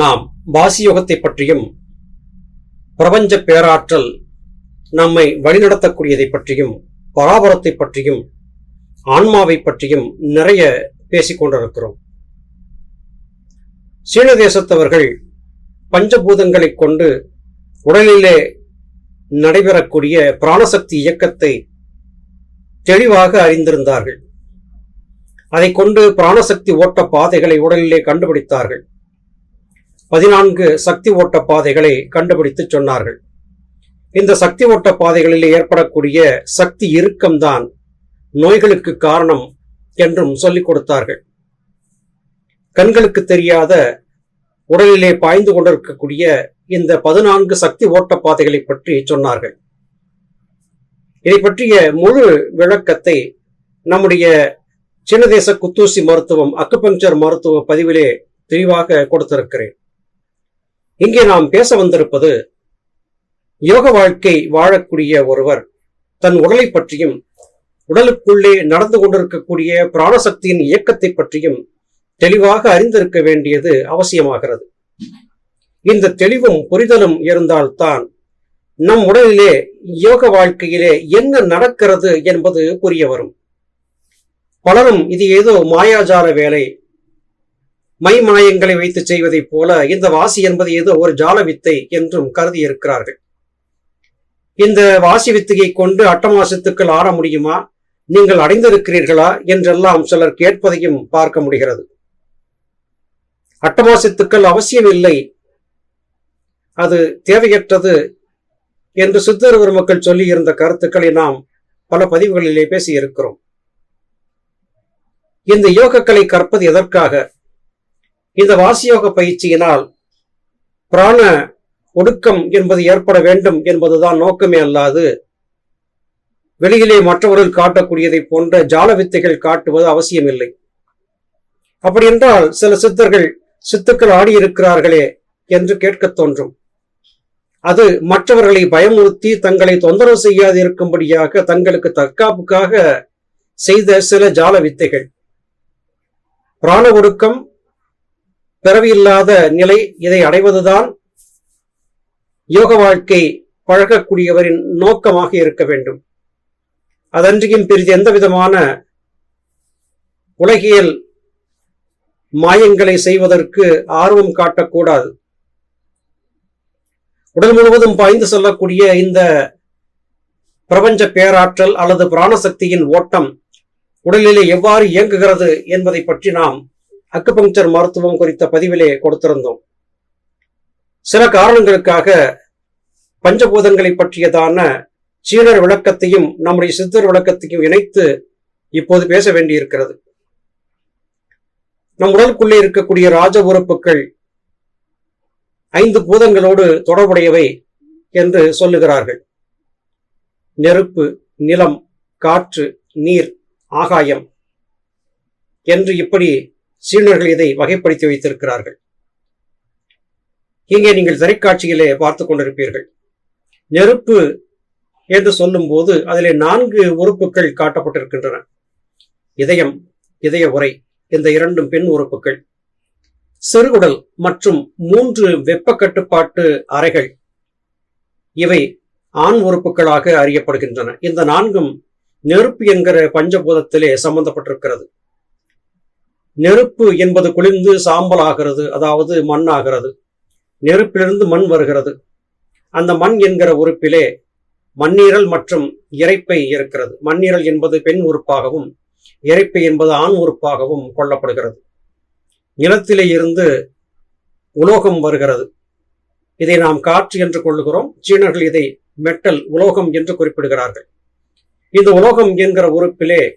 நாம் வாசியோகத்தை பற்றியும் பிரபஞ்ச பேராற்றல் நம்மை வழிநடத்தக்கூடியதை பற்றியும் பராபரத்தை பற்றியும் ஆன்மாவை பற்றியும் நிறைய பேசிக் கொண்டிருக்கிறோம். சீன தேசத்தவர்கள் பஞ்சபூதங்களை கொண்டு உடலிலே நடைபெறக்கூடிய பிராணசக்தி இயக்கத்தை தெளிவாக அறிந்திருந்தார்கள். அதை கொண்டு பிராணசக்தி ஓட்ட பாதைகளை உடலிலே கண்டுபிடித்தார்கள். பதினான்கு சக்தி ஓட்ட பாதைகளை கண்டுபிடித்து சொன்னார்கள். இந்த சக்தி ஓட்ட பாதைகளில் ஏற்படக்கூடிய சக்தி இறுக்கம்தான் நோய்களுக்கு காரணம் என்றும் சொல்லிக் கொடுத்தார்கள். கண்களுக்கு தெரியாத உடலிலே பாய்ந்து கொண்டிருக்கக்கூடிய இந்த பதினான்கு சக்தி ஓட்ட பாதைகளை பற்றி சொன்னார்கள். இதை பற்றிய முழு விளக்கத்தை நம்முடைய சின்னதேச குத்தூசி மருத்துவம் அக்குபங்சர் மருத்துவ பதிவிலே தெளிவாக கொடுத்திருக்கிறேன். இங்கே நாம் பேச வந்திருப்பது யோக வாழ்க்கை வாழக்கூடிய ஒருவர் தன் உடலை பற்றியும் உடலுக்குள்ளே நடந்து கொண்டிருக்கக்கூடிய பிராணசக்தியின் இயக்கத்தை பற்றியும் தெளிவாக அறிந்திருக்க வேண்டியது அவசியமாகிறது. இந்த தெளிவும் புரிதலும் இருந்தால்தான் நம் உடலிலே யோக வாழ்க்கையிலே என்ன நடக்கிறது என்பது புரிய வரும். பலரும் இது ஏதோ மாயாஜால வேலை மை மாயங்களை வைத்து செய்வதைப் போல இந்த வாசி என்பது ஏதோ ஒரு ஜால வித்தை என்றும் கருதி இருக்கிறார்கள் இந்த வாசி வித்தையை கொண்டு அட்டமாசத்துக்கள் ஆற முடியுமா? நீங்கள் அடைந்திருக்கிறீர்களா? என்றெல்லாம் சிலர் கேட்பதையும் பார்க்க முடிகிறது. அட்டமாசத்துக்கள் அவசியம் இல்லை. அது தேவையற்றது என்று சித்தர் பெருமக்கள் சொல்லி இருந்த கருத்துக்களை நாம் பல பதிவுகளிலே பேசியிருக்கிறோம். இந்த யோகக்கலை கற்பது எதற்காக? இந்த வாசியோக பயிற்சியினால் பிராண ஒடுக்கம் என்பது ஏற்பட வேண்டும் என்பதுதான் நோக்கமே அல்லாது வெளியிலே மற்றவர்கள் காட்டக்கூடியதை போன்ற ஜால வித்தைகள் காட்டுவது அவசியமில்லை. அப்படி என்றால் சில சித்தர்கள் சித்துக்கள் ஆடியிருக்கிறார்களே என்று கேட்க தோன்றும். அது மற்றவர்களை பயமுறுத்தி தங்களை தொந்தரவு செய்யாது இருக்கும்படியாக தங்களுக்கு தற்காப்புக்காக செய்த சில ஜால வித்தைகள் பிராண ஒடுக்கம் பிறவியில்லாத நிலை இதை அடைவதுதான் யோக வாழ்க்கை பழகக்கூடியவரின் நோக்கமாக இருக்க வேண்டும். அதன்றியும் பெரிது எந்த விதமான உலகியல் மாயங்களை செய்வதற்கு ஆர்வம் காட்டக்கூடாது. உடல் முழுவதும் பாய்ந்து செல்லக்கூடிய இந்த பிரபஞ்ச பேராற்றல் அல்லது பிராணசக்தியின் ஓட்டம் உடலிலே எவ்வாறு இயங்குகிறது என்பதை பற்றி நாம் அக்குபங்சர் மருத்துவம் குறித்த பதிவிலே கொடுத்திருந்தோம். சில காரணங்களுக்காக பஞ்சபூதங்களை பற்றியதான சீனர் விளக்கத்தையும் நம்முடைய சித்தர் விளக்கத்தையும் இணைத்து இப்போது பேச வேண்டியிருக்கிறது. நம் உடலுக்குள்ளே இருக்கக்கூடிய ராஜ உறுப்புகள் ஐந்து பூதங்களோடு தொடர்புடையவை என்று சொல்லுகிறார்கள். நெருப்பு நிலம் காற்று நீர் ஆகாயம் என்று இப்படி சீனர்கள் இதை வகைப்படுத்தி வைத்திருக்கிறார்கள். இங்கே நீங்கள் திரைக்காட்சியிலே பார்த்து கொண்டிருப்பீர்கள். நெருப்பு என்று சொல்லும்போது அதிலே நான்கு உறுப்புகள் காட்டப்பட்டிருக்கின்றன. இதயம் இதய உரை இந்த இரண்டும் பெண் உறுப்புகள். சிறுகுடல் மற்றும் மூன்று வெப்ப கட்டுப்பாட்டு அறைகள். இவை ஆண் உறுப்புகளாக அறியப்படுகின்றன. இந்த நான்கும் நெருப்பு என்கிற பஞ்சபூதத்திலே சம்பந்தப்பட்டிருக்கிறது. நெருப்பு என்பது குளிர்ந்து சாம்பல் ஆகிறது அதாவது மண் ஆகிறது நெருப்பிலிருந்து மண் வருகிறது. அந்த மண் என்கிற உறுப்பிலே மண்ணீரல் மற்றும் இறைப்பை இருக்கிறது. மண்ணீரல் என்பது பெண் உறுப்பாகவும் இறைப்பை என்பது ஆண் உறுப்பாகவும் கொள்ளப்படுகிறது. நிலத்திலே இருந்து உலோகம் வருகிறது. இதை நாம் காற்று என்று கொள்ளுகிறோம். சீனர்கள் இதை மெட்டல் உலோகம் என்று குறிப்பிடுகிறார்கள். இந்த உலோகம் என்கிற உறுப்பிலே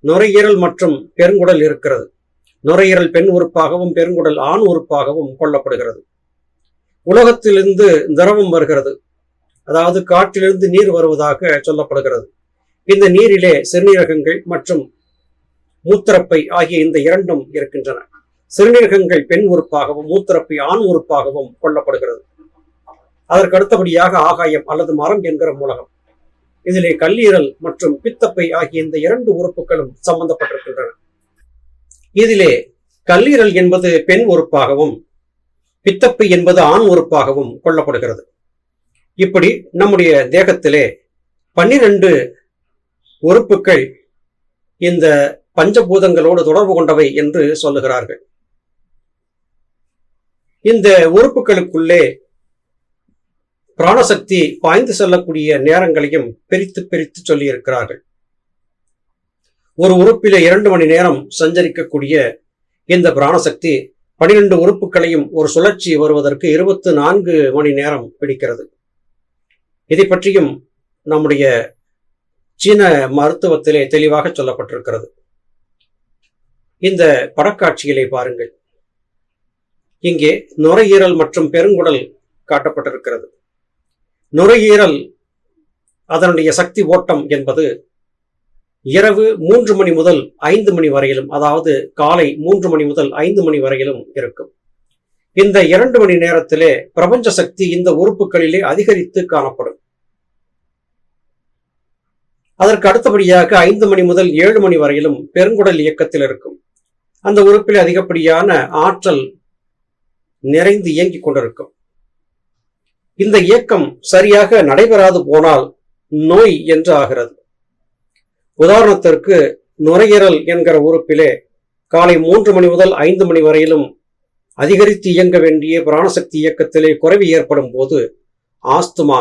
நுரையீரல் மற்றும் பெருங்குடல் இருக்கிறது. நுரையீரல் பெண் உறுப்பாகவும் பெருங்குடல் ஆண் உறுப்பாகவும் கொள்ளப்படுகிறது. உலகத்திலிருந்து திரவம் வருகிறது. அதாவது காற்றிலிருந்து நீர் வருவதாக சொல்லப்படுகிறது. இந்த நீரிலே சிறுநீரகங்கள் மற்றும் மூத்திரப்பை ஆகிய இந்த இரண்டும் இருக்கின்றன. சிறுநீரகங்கள் பெண் உறுப்பாகவும் மூத்திரப்பை ஆண் உறுப்பாகவும் கொள்ளப்படுகிறது. அதற்கு அடுத்தபடியாக ஆகாயம் அல்லது மரம் என்கிற மூலகம். இதிலே கல்லீரல் மற்றும் பித்தப்பை ஆகிய இந்த இரண்டு உறுப்புகளும் சம்பந்தப்பட்டிருக்கின்றன. இதிலே கல்லீரல் என்பது பெண் உறுப்பாகவும் பித்தப்பை என்பது ஆண் உறுப்பாகவும் கொள்ளப்படுகிறது. இப்படி நம்முடைய தேகத்திலே பன்னிரண்டு உறுப்புகள் இந்த பஞ்சபூதங்களோடு தொடர்பு கொண்டவை என்று சொல்லுகிறார்கள். இந்த உறுப்புகளுக்குள்ளே பிராணசக்தி பாய்ந்து செல்லக்கூடிய நேரங்களையும் பிரித்து பிரித்து சொல்லியிருக்கிறார்கள். ஒரு உறுப்பிலே இரண்டு மணி நேரம் சஞ்சரிக்கக்கூடிய இந்த பிராணசக்தி பனிரெண்டு உறுப்புகளையும் ஒரு சுழற்சி வருவதற்கு இருபத்து நான்கு மணி நேரம் பிடிக்கிறது. இதை பற்றியும் நம்முடைய சீன மருத்துவத்திலே தெளிவாக சொல்லப்பட்டிருக்கிறது. இந்த படக்காட்சிகளை பாருங்கள். இங்கே நுரையீரல் மற்றும் பெருங்குடல் காட்டப்பட்டிருக்கிறது. நுரையீரல் அதனுடைய சக்தி ஓட்டம் என்பது இரவு மூன்று மணி முதல் ஐந்து மணி வரையிலும் அதாவது காலை மூன்று மணி முதல் ஐந்து மணி வரையிலும் இருக்கும். இந்த இரண்டு மணி நேரத்திலே பிரபஞ்ச சக்தி இந்த உறுப்புகளிலே அதிகரித்து காணப்படும். அதற்கு அடுத்தபடியாக ஐந்து மணி முதல் ஏழு மணி வரையிலும் பெருங்குடல் இயக்கத்தில் இருக்கும். அந்த உறுப்பில் அதிகப்படியான ஆற்றல் நிறைந்து இயங்கிக் கொண்டிருக்கும். இந்த இயக்கம் சரியாக நடைபெறாது போனால் நோய் என்று ஆகிறது. உதாரணத்திற்கு நுரையீரல் என்கிற உறுப்பிலே காலை மூன்று மணி முதல் ஐந்து மணி வரையிலும் அதிகரித்து இயங்க வேண்டிய பிராணசக்தி இயக்கத்திலே குறைவு ஏற்படும் போது ஆஸ்துமா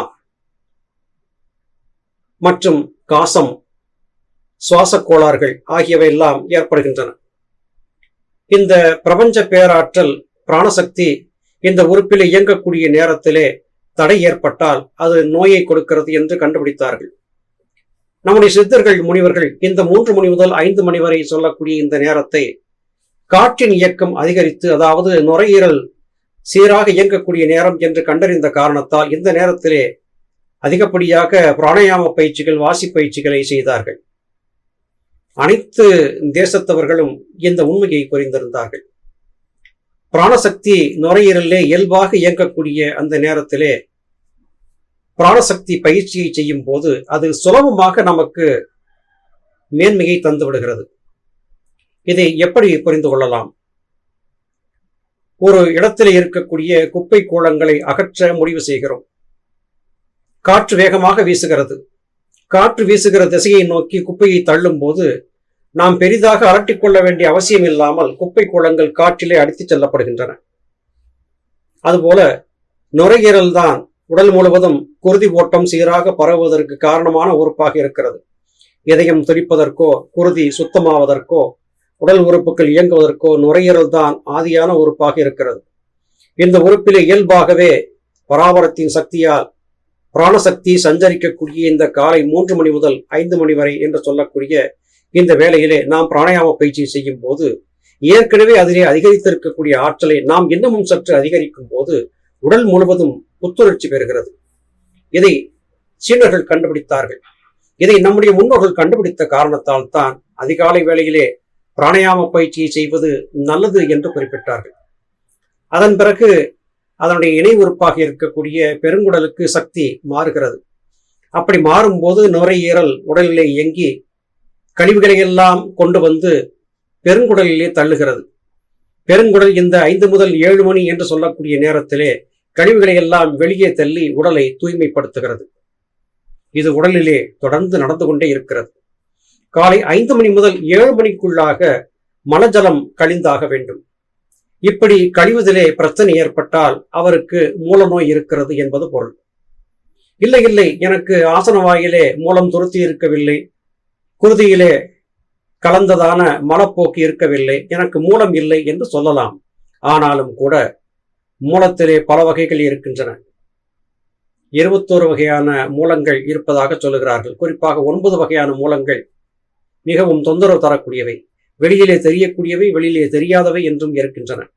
மற்றும் காசம் சுவாச கோளாறுகள் ஆகியவை எல்லாம் ஏற்படுகின்றன. இந்த பிரபஞ்ச பேராற்றல் பிராணசக்தி இந்த உறுப்பில் இயங்கக்கூடிய நேரத்திலே தடை ஏற்பட்டால் அது நோயை கொடுக்கிறது என்று கண்டுபிடித்தார்கள். நம்முடைய சித்தர்கள் முனிவர்கள் இந்த மூன்று மணி முதல் ஐந்து மணி வரை சொல்லக்கூடிய இந்த நேரத்தை காற்றின் இயக்கம் அதிகரித்து அதாவது நுரையீரல் சீராக இயங்கக்கூடிய நேரம் என்று கண்டறிந்த காரணத்தால் இந்த நேரத்திலே அதிகப்படியாக பிராணயாம பயிற்சிகள் வாசி பயிற்சிகளை செய்தார்கள். அனைத்து தேசத்தவர்களும் இந்த உண்மையை புரிந்திருந்தார்கள். பிராணசக்தி நுரையீரலே இயல்பாக இயங்கக்கூடிய அந்த நேரத்திலே பிராணசக்தி பயிற்சியை செய்யும் போது அது சுலபமாக நமக்கு மேன்மையை தந்து விடுகிறது. இதை எப்படி புரிந்து கொள்ளலாம்? ஒரு இடத்தில் இருக்கக்கூடிய குப்பை கூளங்களை அகற்ற முடிவு செய்கிறோம். காற்று வேகமாக வீசுகிறது. காற்று வீசுகிற திசையை நோக்கி குப்பையை தள்ளும் போது நாம் பெரிதாக அலட்டிக்கொள்ள வேண்டிய அவசியம் இல்லாமல் குப்பை கூளங்கள் காற்றிலே அடித்துச் செல்லப்படுகின்றன. அதுபோல நுரையீரல் தான் உடல் முழுவதும் குருதி ஓட்டம் சீராக பரவுவதற்கு காரணமான உறுப்பாக இருக்கிறது. இதயம் துடிப்பதற்கோ குருதி சுத்தமாவதற்கோ உடல் உறுப்புகள் இயங்குவதற்கோ நுரையீரல் தான் ஆதியான உறுப்பாக இருக்கிறது. இந்த உறுப்பிலே இயல்பாகவே பராபரத்தின் சக்தியால் பிராணசக்தி சஞ்சரிக்கக்கூடிய இந்த காலை மூன்று மணி முதல் ஐந்து மணி வரை என்று சொல்லக்கூடிய இந்த வேளையிலே நாம் பிராணாயாம பயிற்சி செய்யும் போது ஏற்கனவே அதிலே அதிகரித்திருக்கக்கூடிய ஆற்றலை நாம் இன்னமும் சற்று அதிகரிக்கும் போது உடல் முழுவதும் புத்துணர்ச்சி பெறுகிறது. இதை சீனர்கள் கண்டுபிடித்தார்கள். இதை நம்முடைய முன்னோர்கள் கண்டுபிடித்த காரணத்தால் தான் அதிகாலை வேளையிலே பிராணயாம பயிற்சியை செய்வது நல்லது என்று குறிப்பிட்டார்கள். அதன் பிறகு அதனுடைய இணை உறுப்பாக இருக்கக்கூடிய பெருங்குடலுக்கு சக்தி மாறுகிறது. அப்படி மாறும்போது நுரையீரல் உடலிலே இயங்கி கழிவுகளை எல்லாம் கொண்டு வந்து பெருங்குடலிலே தள்ளுகிறது. பெருங்குடல் இந்த ஐந்து முதல் ஏழு மணி என்று சொல்லக்கூடிய நேரத்திலே கழிவுகளை எல்லாம் வெளியே தள்ளி உடலை தூய்மைப்படுத்துகிறது. இது உடலிலே தொடர்ந்து நடந்து கொண்டே இருக்கிறது. காலை ஐந்து மணி முதல் ஏழு மணிக்குள்ளாக மலஜலம் கழிந்தாக வேண்டும். இப்படி கழிவுதலே பிரச்சனை ஏற்பட்டால் அவருக்கு மூலநோய் இருக்கிறது என்பது பொருள். இல்லை இல்லை எனக்கு ஆசன வாயிலே மூலம் துருத்தி இருக்கவில்லை. குருதியிலே கலந்ததான மலப்போக்கு இருக்கவில்லை. எனக்கு மூலம் இல்லை என்று சொல்லலாம். ஆனாலும் கூட மூலத்திலே பல வகைகள் இருக்கின்றன. இருபத்தோரு வகையான மூலங்கள் இருப்பதாக சொல்லுகிறார்கள். குறிப்பாக ஒன்பது வகையான மூலங்கள் மிகவும் தொந்தரவு தரக்கூடியவை. வெளியிலே தெரியக்கூடியவை வெளியிலே தெரியாதவை என்றும் இருக்கின்றன.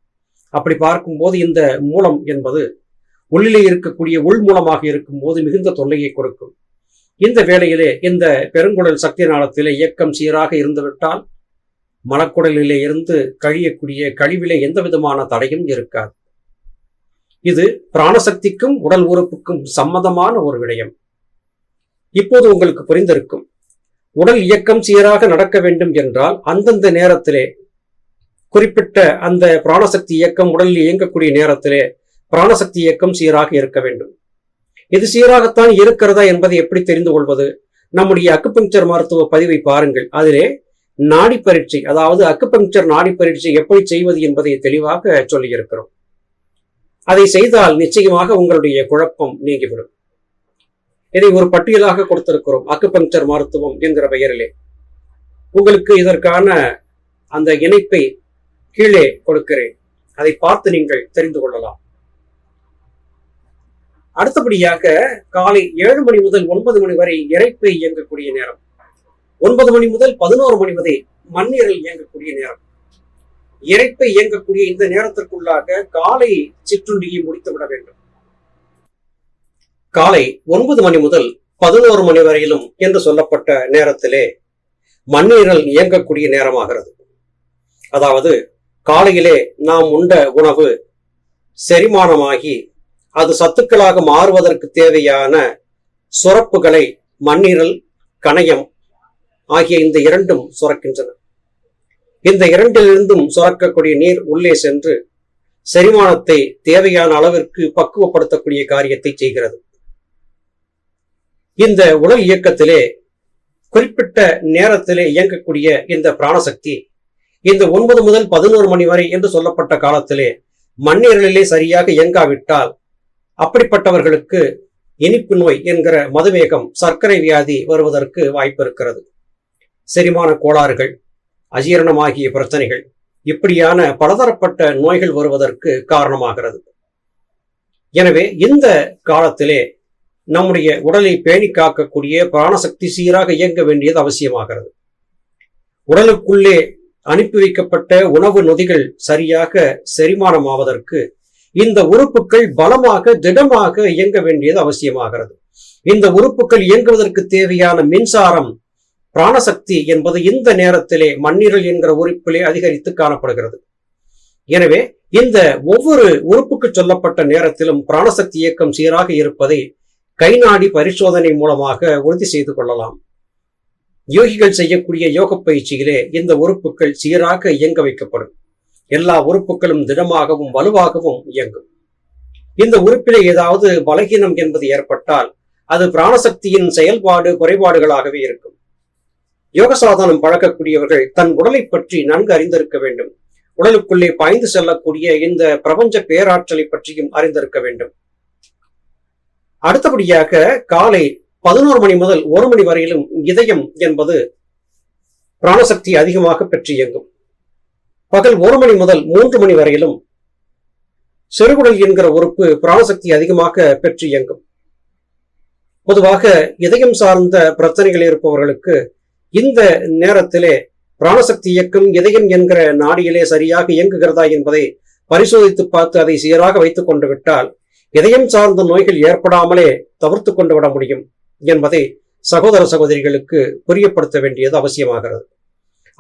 அப்படி பார்க்கும்போது இந்த மூலம் என்பது உள்ளிலே இருக்கக்கூடிய உள் மூலமாக இருக்கும்போது மிகுந்த தொல்லையை கொடுக்கும். இந்த வேளையிலே இந்த பெருங்குடல் சக்தி நாளத்திலே இயக்கம் சீராக இருந்துவிட்டால் மலக்குடலிலே இருந்து கழியக்கூடிய கழிவிலே எந்த விதமான தடையும் இருக்காது. இது பிராணசக்திக்கும் உடல் உறுப்புக்கும் சம்மதமான ஒரு விடயம். இப்போது உங்களுக்கு புரிந்திருக்கும். உடல் இயக்கம் சீராக நடக்க வேண்டும் என்றால் அந்தந்த நேரத்திலே குறிப்பிட்ட அந்த பிராணசக்தி இயக்கம் உடலில் இயங்கக்கூடிய நேரத்திலே பிராணசக்தி இயக்கம் சீராக இருக்க வேண்டும். இது சீராகத்தான் இருக்கிறதா என்பதை எப்படி தெரிந்து கொள்வது? நம்முடைய அக்குபங்சர் மருத்துவ பதிவை பாருங்கள். அதிலே நாடி பரீட்சை அதாவது அக்குபங்சர் நாடி பரீட்சை எப்படி செய்வது என்பதை தெளிவாக சொல்லியிருக்கிறோம். அதை செய்தால் நிச்சயமாக உங்களுடைய குழப்பம் நீங்கிவிடும். இதை ஒரு பட்டியலாக கொடுத்திருக்கிறோம். அக்குபங்சர் மருத்துவம் என்கிற பெயரிலே. உங்களுக்கு இதற்கான அந்த இணைப்பை கீழே கொடுக்கிறேன். அதை பார்த்து நீங்கள் தெரிந்து கொள்ளலாம். அடுத்தபடியாக காலை ஏழு மணி முதல் ஒன்பது மணி வரை இறைப்பை இயங்கக்கூடிய நேரம். ஒன்பது மணி முதல் பதினோரு மணி வரை மண்ணீரல் இயங்கக்கூடிய நேரம். இறைப்பை இயங்கக்கூடிய இந்த நேரத்திற்குள்ளாக காலை சிற்றுண்டியை முடித்து விட வேண்டும். காலை ஒன்பது மணி முதல் பதினோரு மணி வரையிலும் என்று சொல்லப்பட்ட நேரத்திலே மண்ணீரல் இயங்கக்கூடிய நேரமாகிறது. அதாவது காலையிலே நாம் உண்ட உணவு செரிமானமாகி அது சத்துக்களாக மாறுவதற்கு தேவையான சுரப்புகளை மண்ணீரல் கணையம் ஆகிய இந்த இரண்டும் சுரக்கின்றன. இந்த இரண்டிலிருந்தும் சுரக்கக்கூடிய நீர் உள்ளே சென்று செரிமானத்தை தேவையான அளவிற்கு பக்குவப்படுத்தக்கூடிய காரியத்தை செய்கிறது. இந்த உடல் இயக்கத்திலே குறிப்பிட்ட நேரத்திலே இயங்கக்கூடிய இந்த பிராணசக்தி இந்த ஒன்பது முதல் பதினோரு மணி வரை என்று சொல்லப்பட்ட காலத்திலே மண்ணீரலிலே சரியாக இயங்காவிட்டால் அப்படிப்பட்டவர்களுக்கு இனிப்பு நோய் என்கிற மதுவேகம் சர்க்கரை வியாதி வருவதற்கு வாய்ப்பு இருக்கிறது. செரிமான கோளாறுகள் அஜீரணமாகிய பிரச்சனைகள் இப்படியான பலதரப்பட்ட நோய்கள் வருவதற்கு காரணமாகிறது. எனவே இந்த காலத்திலே நம்முடைய உடலை பேணி காக்கக்கூடிய பிராணசக்தி சீராக இயங்க வேண்டியது அவசியமாகிறது. உடலுக்குள்ளே அனுப்பி வைக்கப்பட்ட உணவு நொதிகள் சரியாக செரிமானமாவதற்கு இந்த உறுப்புகள் பலமாக திடமாக இயங்க வேண்டியது அவசியமாகிறது. இந்த உறுப்புகள் இயங்குவதற்கு தேவையான மின்சாரம் பிராணசக்தி என்பது இந்த நேரத்திலே மண்ணீரல் என்கிற உறுப்பிலே அதிகரித்து காணப்படுகிறது. எனவே இந்த ஒவ்வொரு உறுப்புக்கு சொல்லப்பட்ட நேரத்திலும் பிராணசக்தி இயக்கம் சீராக இருப்பதை கைநாடி பரிசோதனை மூலமாக உறுதி செய்து கொள்ளலாம். யோகிகள் செய்யக்கூடிய யோக பயிற்சியிலே இந்த உறுப்புகள் சீராக இயங்க வைக்கப்படும். எல்லா உறுப்புகளும் திடமாகவும் வலுவாகவும் இயங்கும். இந்த உறுப்பிலே ஏதாவது பலகீனம் என்பது ஏற்பட்டால் அது பிராணசக்தியின் செயல்பாடு குறைபாடுகளாகவே இருக்கும். யோக சாதனம் பழக்கக்கூடியவர்கள் தன் உடலை பற்றி நன்கு அறிந்திருக்க வேண்டும். உடலுக்குள்ளே பாய்ந்து செல்லக்கூடிய இந்த பிரபஞ்ச பேராற்றலை பற்றியும் அறிந்திருக்க வேண்டும். அடுத்தபடியாக காலை பதினோரு மணி முதல் ஒரு மணி வரையிலும் இதயம் என்பது பிராணசக்தி அதிகமாக பெற்று இயங்கும். பகல் ஒரு மணி முதல் மூன்று மணி வரையிலும் சிறுகுடல் என்கிற உறுப்பு பிராணசக்தி அதிகமாக பெற்று இயங்கும். பொதுவாக இதயம் சார்ந்த பிரச்சனைகள் இருப்பவர்களுக்கு இந்த நேரத்திலே பிராணசக்தி இயக்கம் இதயம் என்கிற நாடியிலே சரியாக இயங்குகிறதா என்பதை பரிசோதித்து பார்த்து அதை சீராக வைத்துக் கொண்டு விட்டால் இதயம் சார்ந்த நோய்கள் ஏற்படாமலே தவிர்த்து கொண்டு விட முடியும் என்பதை சகோதர சகோதரிகளுக்கு புரியப்படுத்த வேண்டியது அவசியமாகிறது.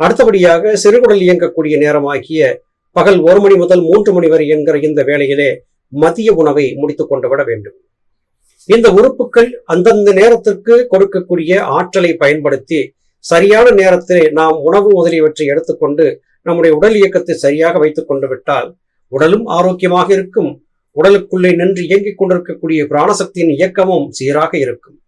அடுத்தபடியாக சிறுகுடல் இயங்கக்கூடிய நேரமாகிய பகல் ஒரு மணி முதல் மூன்று மணி வரை என்கிற இந்த வேளையிலே மதிய உணவை முடித்துக் கொண்டு விட வேண்டும். இந்த உறுப்புகள் அந்தந்த நேரத்திற்கு கொடுக்கக்கூடிய ஆற்றலை பயன்படுத்தி சரியான நேரத்தில் நாம் உணவு முதலியவற்றை எடுத்துக்கொண்டு நம்முடைய உடல் இயக்கத்தை சரியாக வைத்துக் கொண்டு விட்டால் உடலும் ஆரோக்கியமாக இருக்கும். உடலுக்குள்ளே நின்று இயங்கிக் கொண்டிருக்கக்கூடிய பிராணசக்தியின் இயக்கமும் சீராக இருக்கும்.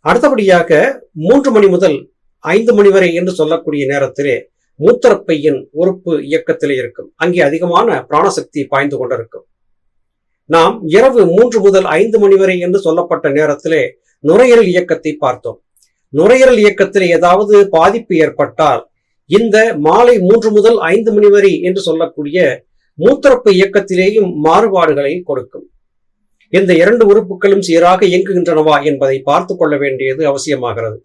அடுத்தபடியாக மூன்று மணி முதல் ஐந்து மணி வரை என்று சொல்லக்கூடிய நேரத்திலே மூத்தரப்பையின் உறுப்பு இயக்கத்திலே இருக்கும். அங்கே அதிகமான பிராணசக்தி பாய்ந்து கொண்டிருக்கும். நாம் இரவு மூன்று முதல் ஐந்து மணி வரை என்று சொல்லப்பட்ட நேரத்திலே நுரையீரல் இயக்கத்தை பார்த்தோம். நுரையீரல் இயக்கத்தில் ஏதாவது பாதிப்பு ஏற்பட்டால் இந்த மாலை மூன்று முதல் ஐந்து மணி வரை என்று சொல்லக்கூடிய மூத்திரப்பு இயக்கத்திலேயும் மாறுபாடுகளை கொடுக்கும். இந்த இரண்டு உறுப்புகளும் சீராக இயங்குகின்றனவா என்பதை பார்த்து கொள்ள வேண்டியது அவசியமாகிறது.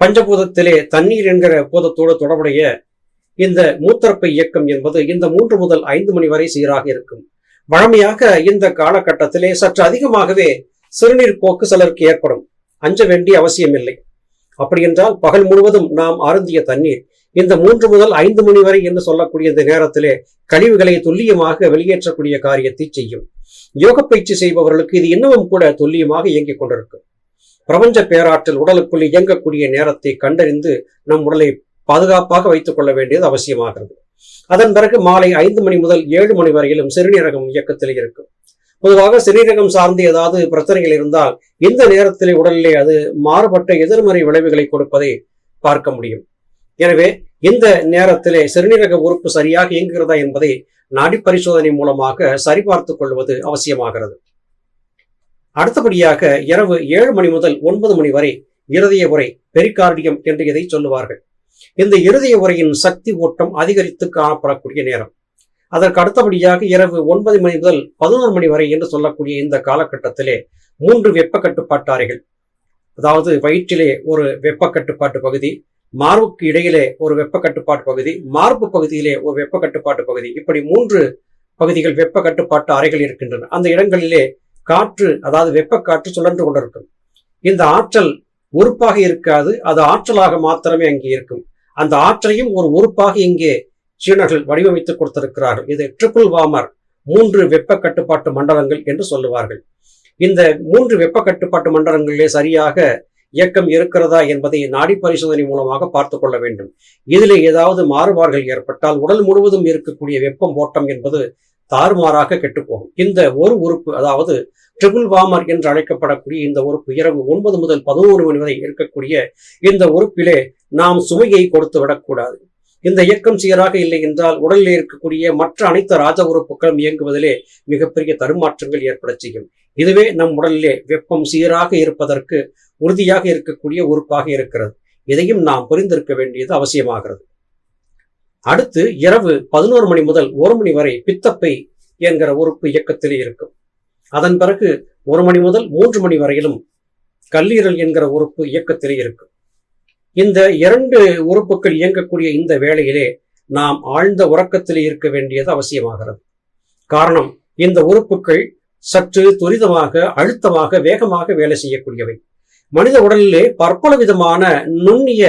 பஞ்சபூதத்திலே தண்ணீர் என்கிற பூதத்தோடு தொடர்புடைய இந்த மூத்தரப்பு இயக்கம் என்பது இந்த மூன்று முதல் ஐந்து மணி வரை சீராக இருக்கும். வழமையாக இந்த காலகட்டத்திலே சற்று அதிகமாகவே சிறுநீர் போக்கு சிலருக்கு ஏற்படும். அஞ்ச வேண்டிய அவசியமில்லை. அப்படி என்றால் பகல் முழுவதும் நாம் அருந்திய தண்ணீர் இந்த மூன்று முதல் ஐந்து மணி வரை என்று சொல்லக்கூடிய இந்த நேரத்திலே கழிவுகளை துல்லியமாக வெளியேற்றக்கூடிய காரியத்தை செய்யும். யோக பயிற்சி செய்பவர்களுக்கு இது இன்னமும் கூட துல்லியமாக இயங்கிக் கொண்டிருக்கும் பிரபஞ்ச பேராற்றல் உடலுக்குள் இயங்கக்கூடிய நேரத்தை கண்டறிந்து நம் உடலை பாதுகாப்பாக வைத்துக் கொள்ள வேண்டியது அவசியமாகிறது. அதன் பிறகு மாலை ஐந்து மணி முதல் ஏழு மணி வரையிலும் சிறுநீரகம் இயக்கத்தில் இருக்கும். பொதுவாக சிறீரகம் சார்ந்து ஏதாவது பிரச்சனைகள் இருந்தால் இந்த நேரத்திலே உடலிலே அது மாறுபட்ட எதிர்மறை விளைவுகளை கொடுப்பதை பார்க்க முடியும். எனவே இந்த நேரத்திலே சிறுநீரக உறுப்பு சரியாக இயங்குகிறதா என்பதை நாடி பரிசோதனை மூலமாக சரிபார்த்துக் கொள்வது அவசியமாகிறது. அடுத்தபடியாக இரவு ஏழு மணி முதல் ஒன்பது மணி வரை இருதய உரை பெரிகார்டியம் என்று இதை சொல்லுவார்கள். இந்த இருதய உரையின் சக்தி ஓட்டம் அதிகரித்து காணப்படக்கூடிய நேரம். அதற்கு அடுத்தபடியாக இரவு ஒன்பது மணி முதல் பதினோரு மணி வரை என்று சொல்லக்கூடிய இந்த காலகட்டத்திலே மூன்று வெப்ப கட்டுப்பாட்டு அறைகள் அதாவது வயிற்றிலே ஒரு வெப்ப கட்டுப்பாட்டு பகுதி மார்புக்கு இடையிலே ஒரு வெப்ப கட்டுப்பாட்டு பகுதி மார்பு பகுதியிலே ஒரு வெப்ப கட்டுப்பாட்டு பகுதி. இப்படி மூன்று பகுதிகள் வெப்ப கட்டுப்பாட்டு அறைகள் இருக்கின்றன. அந்த இடங்களிலே காற்று அதாவது வெப்ப காற்று சுழன்று கொண்டிருக்கும். இந்த ஆற்றல் உறுப்பாக இருக்காது. அது ஆற்றலாக மாத்திரமே அங்கே இருக்கும். அந்த ஆற்றையும் ஒரு உறுப்பாக இங்கே சீனர்கள் வடிவமைத்து கொடுத்திருக்கிறார்கள் இது ட்ரிபிள் வார்மர் மூன்று வெப்ப கட்டுப்பாட்டு மண்டலங்கள் என்று சொல்லுவார்கள். இந்த மூன்று வெப்ப கட்டுப்பாட்டு மண்டலங்களிலே சரியாக இயக்கம் இருக்கிறதா என்பதை நாடி பரிசோதனை மூலமாக பார்த்து கொள்ள வேண்டும். இதிலே ஏதாவது மாறுபாடுகள் ஏற்பட்டால் உடல் முழுவதும் இருக்கக்கூடிய வெப்பம் ஓட்டம் என்பது தாறுமாறாக கெட்டுப்போகும். இந்த ஒரு உறுப்பு அதாவது ட்ரிபிள் வாமர் என்று அழைக்கப்படக்கூடிய இந்த உறுப்பு இரவு ஒன்பது முதல் பதினோரு மணி வரை இருக்கக்கூடிய இந்த உறுப்பிலே நாம் சுமையை கொடுத்து விடக்கூடாது. இந்த இயக்கம் சீராக இல்லை என்றால் உடலில் இருக்கக்கூடிய மற்ற அனைத்து ராஜ உறுப்புகளும் இயங்குவதிலே மிகப்பெரிய தருமாற்றங்கள் ஏற்பட செய்யும். இதுவே நம் உடலிலே வெப்பம் சீராக இருப்பதற்கு உறுதியாக இருக்கக்கூடிய உறுப்பாக இருக்கிறது. இதையும் நாம் புரிந்திருக்க வேண்டியது அவசியமாகிறது. அடுத்து இரவு பதினோரு மணி முதல் ஒரு மணி வரை பித்தப்பை என்கிற உறுப்பு இயக்கத்திலே இருக்கும். அதன் பிறகு ஒரு மணி முதல் மூன்று மணி வரையிலும் கல்லீரல் என்கிற உறுப்பு இயக்கத்திலே இருக்கும். இந்த இரண்டு உறுப்புகள் இயங்கக்கூடிய இந்த வேளையிலே நாம் ஆழ்ந்த உறக்கத்திலே இருக்க வேண்டியது அவசியமாகிறது. காரணம் இந்த உறுப்புகள் சற்று துரிதமாக அழுத்தமாக வேகமாக வேலை செய்யக்கூடியவை. மனித உடலிலே பற்பல விதமான நுண்ணிய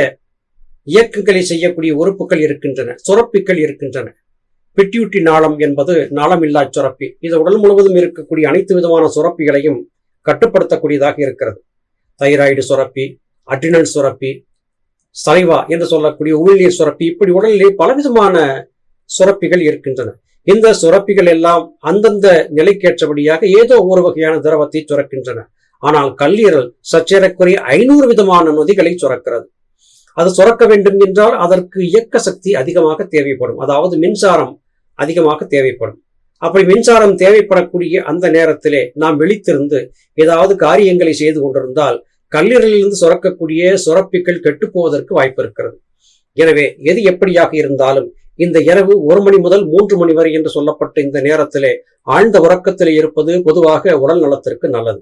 இயக்கங்களை செய்யக்கூடிய உறுப்புகள் இருக்கின்றன சுரப்பிகள் இருக்கின்றன. பிட்யூட்டி நாளம் என்பது நாளமில்லா சுரப்பி. இது உடல் முழுவதும் இருக்கக்கூடிய அனைத்து விதமான சுரப்பிகளையும் கட்டுப்படுத்தக்கூடியதாக இருக்கிறது. தைராய்டு சுரப்பி அட்ரினல் சுரப்பி சலைவா என்று சொல்லக்கூடிய உமிழ்நீர் சுரப்பி இப்படி உடலிலே பலவிதமான சுரப்பிகள் இருக்கின்றன. இந்த சுரப்பிகள் எல்லாம் அந்தந்த நிலைக்கேற்றபடியாக ஏதோ ஒரு வகையான திரவத்தை சுரக்கின்றன. ஆனால் கல்லீரல் சற்றேறக்குறைய ஐநூறு விதமான நொதிகளை சுரக்கிறது. அது சுரக்க வேண்டும் என்றால் அதற்கு இயக்க சக்தி அதிகமாக தேவைப்படும். அதாவது மின்சாரம் அதிகமாக தேவைப்படும். அப்படி மின்சாரம் தேவைப்படக்கூடிய அந்த நேரத்திலே நாம் விழித்திருந்து ஏதாவது காரியங்களை செய்து கொண்டிருந்தால் கல்லீரலிலிருந்து சுரக்கக்கூடிய சுரப்பிகள் கெட்டுப்போவதற்கு வாய்ப்பு இருக்கிறது எனவே எது எப்படியாக இருந்தாலும் இந்த இரவு ஒரு மணி முதல் மூன்று மணி வரை என்று சொல்லப்பட்ட இந்த நேரத்திலே ஆழ்ந்த உறக்கத்திலே இருப்பது பொதுவாக உடல் நலத்திற்கு நல்லது.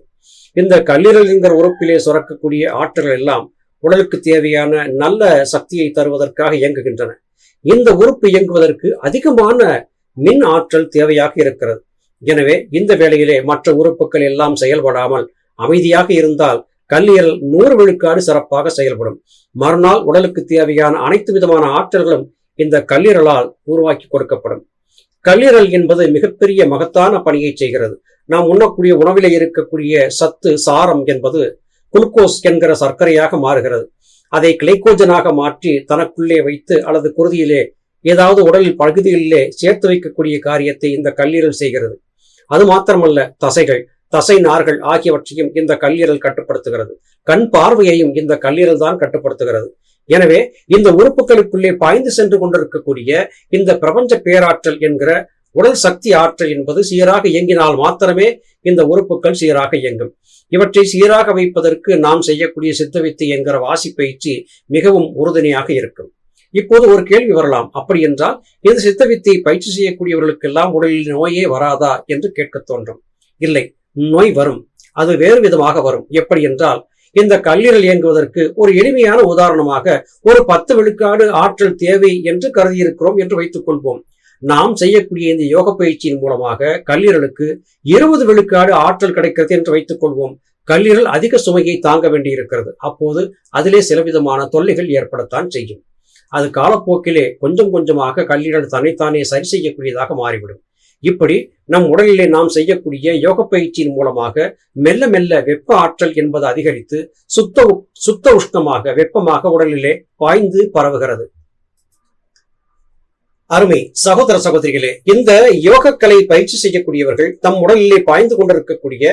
இந்த கல்லீரல் உறுப்பிலே சுரக்கக்கூடிய ஆற்றல் எல்லாம் உடலுக்கு தேவையான நல்ல சக்தியை தருவதற்காக இயங்குகின்றன. இந்த உறுப்பு இயங்குவதற்கு அதிகமான மின் ஆற்றல் தேவையாக இருக்கிறது. எனவே இந்த வேளையிலே மற்ற உறுப்புகள் எல்லாம் செயல்படாமல் அமைதியாக இருந்தால் கல்லீரல் நூறு விழுக்காடு சிறப்பாக செயல்படும். மறுநாள் உடலுக்கு தேவையான அனைத்து விதமான ஆற்றல்களும் இந்த கல்லீரலால் உருவாக்கி கொடுக்கப்படும். கல்லீரல் என்பது மிகப்பெரிய மகத்தான பணியை செய்கிறது. நாம் உண்ணக்கூடிய உணவிலே இருக்கக்கூடிய சத்து சாரம் என்பது குளுக்கோஸ் என்கிற சர்க்கரையாக மாறுகிறது. அதை கிளைக்கோஜனாக மாற்றி தனக்குள்ளே வைத்து அல்லது குருதியிலே ஏதாவது உடலில் பகுதிகளிலே சேர்த்து வைக்கக்கூடிய காரியத்தை இந்த கல்லீரல் செய்கிறது. அது மாத்திரமல்ல தசைகள். தசை நார்கள் ஆகியவற்றையும் இந்த கல்லீரல் கட்டுப்படுத்துகிறது. கண் பார்வையையும் இந்த கல்லீரல் தான் கட்டுப்படுத்துகிறது. எனவே இந்த உறுப்புகளுக்குள்ளே பாய்ந்து சென்று கொண்டிருக்கக்கூடிய இந்த பிரபஞ்ச பேராற்றல் என்கிற உடல் சக்தி ஆற்றல் என்பது சீராக இயங்கினால் மாத்திரமே இந்த உறுப்புகள் சீராக இயங்கும். இவற்றை சீராக வைப்பதற்கு நாம் செய்யக்கூடிய சித்தவித்தை என்கிற வாசிப்பயிற்சி மிகவும் உறுதுணையாக இருக்கும். இப்போது ஒரு கேள்வி வரலாம். அப்படி என்றால் இந்த சித்தவித்தை பயிற்சி செய்யக்கூடியவர்களுக்கெல்லாம் உடலில் நோயே வராதா என்று கேட்க தோன்றும். இல்லை. நோய் வரும். அது வேறு விதமாக வரும். எப்படி என்றால் இந்த கல்லீரல் இயங்குவதற்கு ஒரு எளிமையான உதாரணமாக ஒரு பத்து விழுக்காடு ஆற்றல் தேவை என்று கருதியிருக்கிறோம் என்று வைத்துக் கொள்வோம். நாம் செய்யக்கூடிய இந்த யோக பயிற்சியின் மூலமாக கல்லீரலுக்கு இருபது விழுக்காடு ஆற்றல் கிடைக்கிறது என்று வைத்துக் கொள்வோம். கல்லீரல் அதிக சுமையை தாங்க வேண்டியிருக்கிறது. அப்போது அதிலே சில விதமான தொல்லைகள் ஏற்படத்தான் செய்யும். அது காலப்போக்கிலே கொஞ்சம் கொஞ்சமாக கல்லீரல் தன்னைத்தானே சரி செய்யக்கூடியதாக மாறிவிடும். இப்படி நம் உடலிலே நாம் செய்யக்கூடிய யோக பயிற்சியின் மூலமாக மெல்ல மெல்ல வெப்ப ஆற்றல் என்பது அதிகரித்து சுத்த சுத்த உஷ்ணமாக வெப்பமாக உடலிலே பாய்ந்து பரவுகிறது. அருமை சகோதர சகோதரிகளே இந்த யோகக்கலை பயிற்சி செய்யக்கூடியவர்கள் தம் உடலிலே பாய்ந்து கொண்டிருக்கக்கூடிய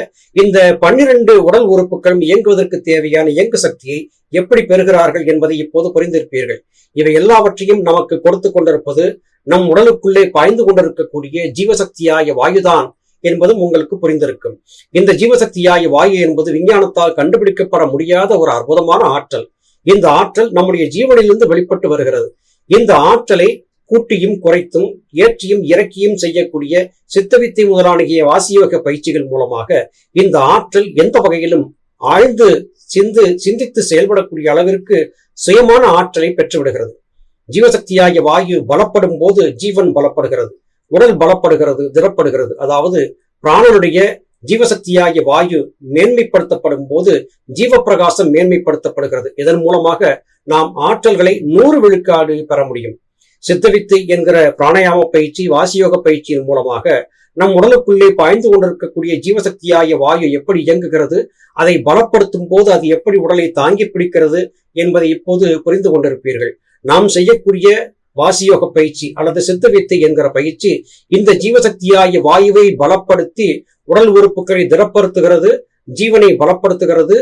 இந்த பன்னிரண்டு உடல் உறுப்புகளும் இயங்குவதற்கு தேவையான இயங்கு சக்தியை எப்படி பெறுகிறார்கள் என்பதை இப்போது புரிந்திருப்பீர்கள். இவை எல்லாவற்றையும் நமக்கு கொடுத்து கொண்டிருப்பது நம் உடலுக்குள்ளே பாய்ந்து கொண்டிருக்கக்கூடிய ஜீவசக்தியாய வாயுதான் என்பதும் உங்களுக்கு புரிந்திருக்கும். இந்த ஜீவசக்தியாய வாயு என்பது விஞ்ஞானத்தால் கண்டுபிடிக்கப்பட முடியாத ஒரு அற்புதமான ஆற்றல். இந்த ஆற்றல் நம்முடைய ஜீவனிலிருந்து வெளிப்பட்டு வருகிறது. இந்த ஆற்றலை கூட்டியும் குறைத்தும் ஏற்றியும் இறக்கியும் செய்யக்கூடிய சித்தவித்தை முதலானகிய வாசியோக பயிற்சிகள் மூலமாக இந்த ஆற்றல் எந்த வகையிலும் ஆழ்ந்து சிந்து சிந்தித்து செயல்படக்கூடிய அளவிற்கு சுயமான ஆற்றலை பெற்றுவிடுகிறது. ஜீவசக்தியாகிய வாயு பலப்படும் போது ஜீவன் பலப்படுகிறது. உடல் பலப்படுகிறது திறப்படுகிறது அதாவது பிராணனுடைய ஜீவசக்தியாகிய வாயு மேன்மைப்படுத்தப்படும் போது ஜீவ பிரகாசம் மேன்மைப்படுத்தப்படுகிறது. இதன் மூலமாக நாம் ஆற்றல்களை நூறு விழுக்காடு பெற முடியும். சித்தவித்து என்கிற பிராணயாம பயிற்சி வாசியோக பயிற்சியின் மூலமாக நம் உடலுக்குள்ளே பாய்ந்து கொண்டிருக்கக்கூடிய ஜீவசக்தியாகிய வாயு எப்படி இயங்குகிறது அதை பலப்படுத்தும் போது அது எப்படி உடலை தாங்கி பிடிக்கிறது என்பதை இப்போது புரிந்து கொண்டிருப்பீர்கள். நாம் செய்யக்கூடிய வாசியோக பயிற்சி அல்லது சித்த வித்தை என்கிற பயிற்சி இந்த ஜீவசக்தியாகிய வாயுவை பலப்படுத்தி உடல் உறுப்புகளை திடப்படுத்துகிறது ஜீவனை பலப்படுத்துகிறது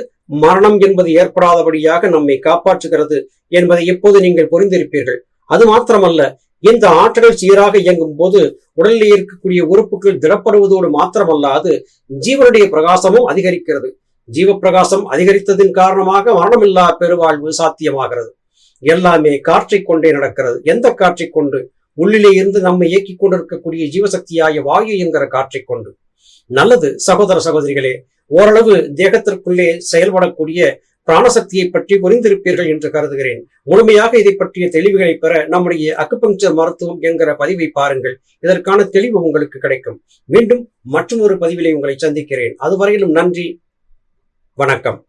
மரணம் என்பது ஏற்படாதபடியாக நம்மை காப்பாற்றுகிறது என்பதை இப்போது நீங்கள் புரிந்திருப்பீர்கள். அது மாத்திரமல்ல இந்த ஆற்றல் சீராக இயங்கும் போது உடலில் இருக்கக்கூடிய உறுப்புகள் திடப்படுவதோடு மாத்திரமல்லாது ஜீவனுடைய பிரகாசமும் அதிகரிக்கிறது. ஜீவ பிரகாசம் அதிகரித்ததின் காரணமாக மரணமில்லா பெருவாழ்வு சாத்தியமாகிறது. எல்லாமே காற்றை கொண்டே நடக்கிறது. எந்த காற்றை கொண்டு? உள்ளிலே இருந்து நம்மை இயக்கி கொண்டிருக்கக்கூடிய ஜீவசக்தியாய வாயு என்கிற காற்றை கொண்டு. நல்லது சகோதர சகோதரிகளே ஓரளவு தேகத்திற்குள்ளே செயல்படக்கூடிய பிராணசக்தியை பற்றி புரிந்திருப்பீர்கள் என்று கருதுகிறேன். முழுமையாக இதை பற்றிய தெளிவுகளை பெற நம்முடைய அக்குபங்சர் மருத்துவம் என்கிற பதிவை பாருங்கள். இதற்கான தெளிவு உங்களுக்கு கிடைக்கும். மீண்டும் மற்றும் ஒரு பதிவிலை உங்களை சந்திக்கிறேன். அதுவரையிலும் நன்றி. வணக்கம்.